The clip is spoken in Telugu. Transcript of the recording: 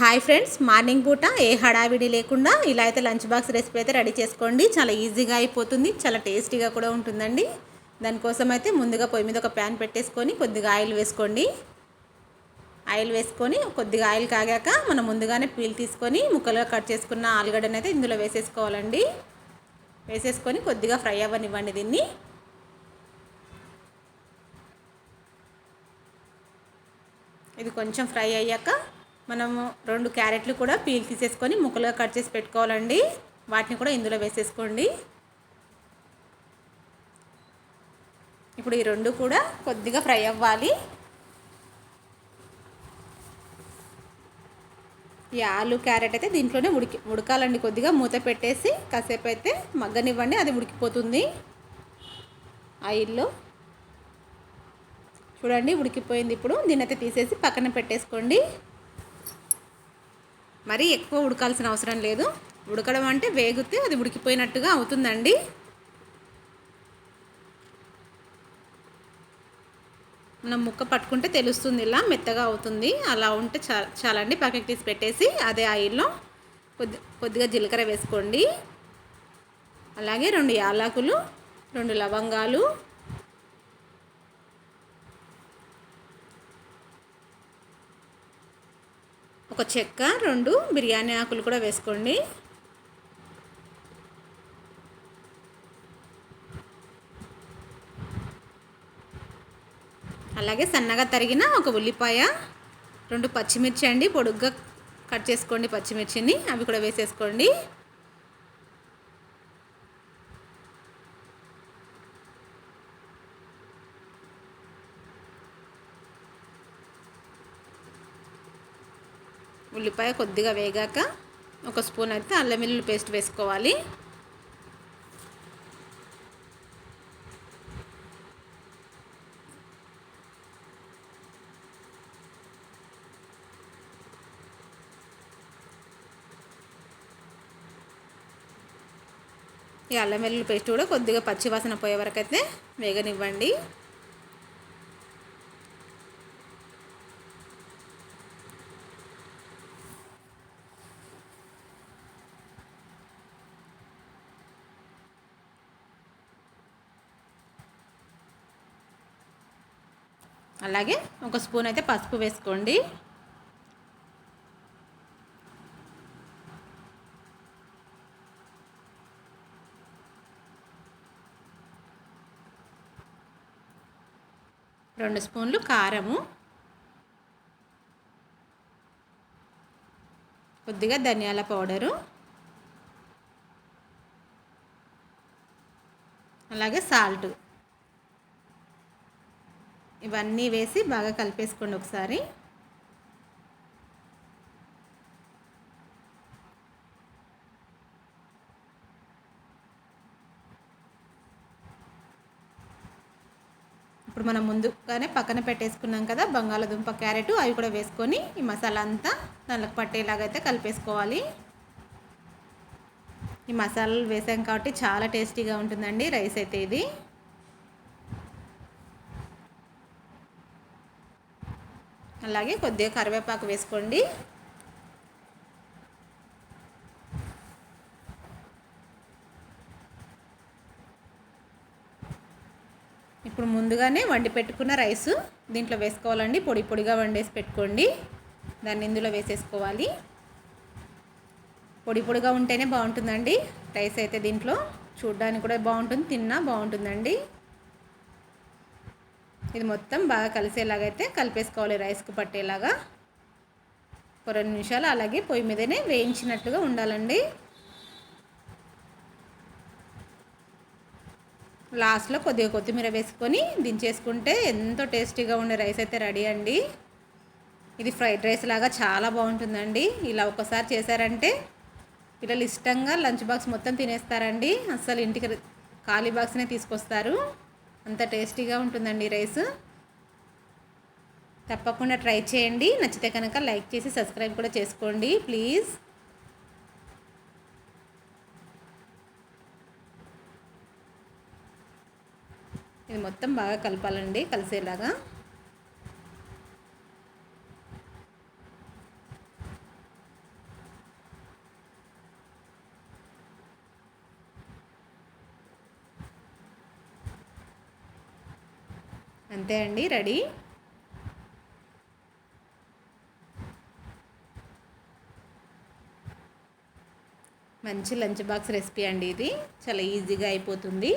హాయ్ ఫ్రెండ్స్ మార్నింగ్ పూట ఏ హడావిడి లేకుండా ఇలా అయితే లంచ్ బాక్స్ రెసిపీ అయితే రెడీ చేసుకోండి. చాలా ఈజీగా అయిపోతుంది చాలా టేస్టీగా కూడా ఉంటుందండి. దానికోసం అయితే ముందుగా పొయ్యి మీద ఒక ప్యాన్ పెట్టేసుకొని కొద్దిగా ఆయిల్ వేసుకోండి. ఆయిల్ వేసుకొని కొద్దిగా ఆయిల్ కాగాక మనం ముందుగానే పీల్ తీసుకొని ముక్కలుగా కట్ చేసుకున్న ఆలుగడ్డను అయితే ఇందులో వేసేసుకోవాలండి. వేసేసుకొని కొద్దిగా ఫ్రై అవ్వనివ్వండి దీన్ని. ఇది కొంచెం ఫ్రై అయ్యాక మనము రెండు క్యారెట్లు కూడా పీల్ తీసేసుకొని ముక్కలుగా కట్ చేసి పెట్టుకోవాలండి. వాటిని కూడా ఇందులో వేసేసుకోండి. ఇప్పుడు ఈ రెండు కూడా కొద్దిగా ఫ్రై అవ్వాలి. ఈ ఆలు క్యారెట్ అయితే దీంట్లోనే ఉడికి ఉడకాలండి. కొద్దిగా మూత పెట్టేసి కాసేపు అయితే మగ్గనివ్వండి అది ఉడికిపోతుంది. ఆయిల్లో. చూడండి ఉడికిపోయింది. ఇప్పుడు దీన్ని అయితే తీసేసి పక్కన పెట్టేసుకోండి. మరీ ఎక్కువ ఉడకాల్సిన అవసరం లేదు. ఉడకడం అంటే వేగితే అది ఉడికిపోయినట్టుగా అవుతుందండి. మనం ముక్క పట్టుకుంటే తెలుస్తుంది ఇలా మెత్తగా అవుతుంది. అలా ఉంటే చా చాలండి పక్కకి తీసి పెట్టేసి అదే ఆయిల్లో కొద్ది కొద్దిగా జీలకర్ర వేసుకోండి. అలాగే రెండు యాలకులు రెండు లవంగాలు ఒక చెక్క రెండు బిర్యానీ ఆకులు కూడా వేసుకోండి. అలాగే సన్నగా తరిగిన ఒక ఉల్లిపాయ రెండు పచ్చిమిర్చి అండి పొడుగ్గా కట్ చేసుకోండి పచ్చిమిర్చిని అవి కూడా వేసేసుకోండి. ఉల్లిపాయ కొద్దిగా వేగాక ఒక స్పూన్ అయితే అల్లం వెల్లుల్లి పేస్ట్ వేసుకోవాలి. ఈ అల్లం వెల్లుల్లి పేస్ట్ కూడా కొద్దిగా పచ్చివాసన పోయే వరకు అయితే వేగనివ్వండి. అలాగే ఒక స్పూన్ అయితే పసుపు వేసుకోండి. రెండు స్పూన్లు కారము. కొద్దిగా ధనియాల పౌడరు. అలాగే సాల్ట్. ఇవన్నీ వేసి బాగా కలిపేసుకోండి ఒకసారి. ఇప్పుడు మనం ముందుగానే పక్కన పెట్టేసుకున్నాం కదా బంగాళదుంప క్యారెట్ అవి కూడా వేసుకొని ఈ మసాలా అంతా దానికి పట్టేలాగా అయితే కలిపేసుకోవాలి. ఈ మసాలాలు వేసాం కాబట్టి చాలా టేస్టీగా ఉంటుందండి రైస్ అయితే ఇది. అలాగే కొద్దిగా కరివేపాకు వేసుకోండి. ఇప్పుడు ముందుగానే వండి పెట్టుకున్న రైస్ దీంట్లో వేసుకోవాలండి. పొడి పొడిగా వండేసి పెట్టుకోండి. దాన్ని ఇందులో వేసేసుకోవాలి. పొడి పొడిగా ఉంటేనే బాగుంటుందండి. రైస్ అయితే దీంట్లో చూడ్డానికి కూడా బాగుంటుంది తిన్నా బాగుంటుందండి. ఇది మొత్తం బాగా కలిసేలాగైతే కలిపేసుకోవాలి రైస్కు పట్టేలాగా. ఒక రెండు నిమిషాలు అలాగే పొయ్యి మీదనే వేయించినట్టుగా ఉండాలండి. లాస్ట్లో కొద్దిగా కొత్తిమీర వేసుకొని దించేసుకుంటే ఎంతో టేస్టీగా ఉండే రైస్ అయితే రెడీ అండి. ఇది ఫ్రైడ్ రైస్ లాగా చాలా బాగుంటుందండి. ఇలా ఒకసారి చేశారంటే పిల్లలు ఇష్టంగా లంచ్ బాక్స్ మొత్తం తినేస్తారండి. అస్సలు ఇంటికి ఖాళీ బాక్స్నే తీసుకొస్తారు. అంత టేస్టీగా ఉంటుందండి రైస్. తప్పకుండా ట్రై చేయండి. నచ్చితే కనుక లైక్ చేసి సబ్స్క్రైబ్ కూడా చేసుకోండి ప్లీజ్. ఇది మొత్తం బాగా కలపాలండి కలిసేలాగా. అంతే అండి రెడీ? మంచి లంచ్ బాక్స్ రెసిపీ అండి ఇది. చాలా ఈజీగా అయిపోతుంది.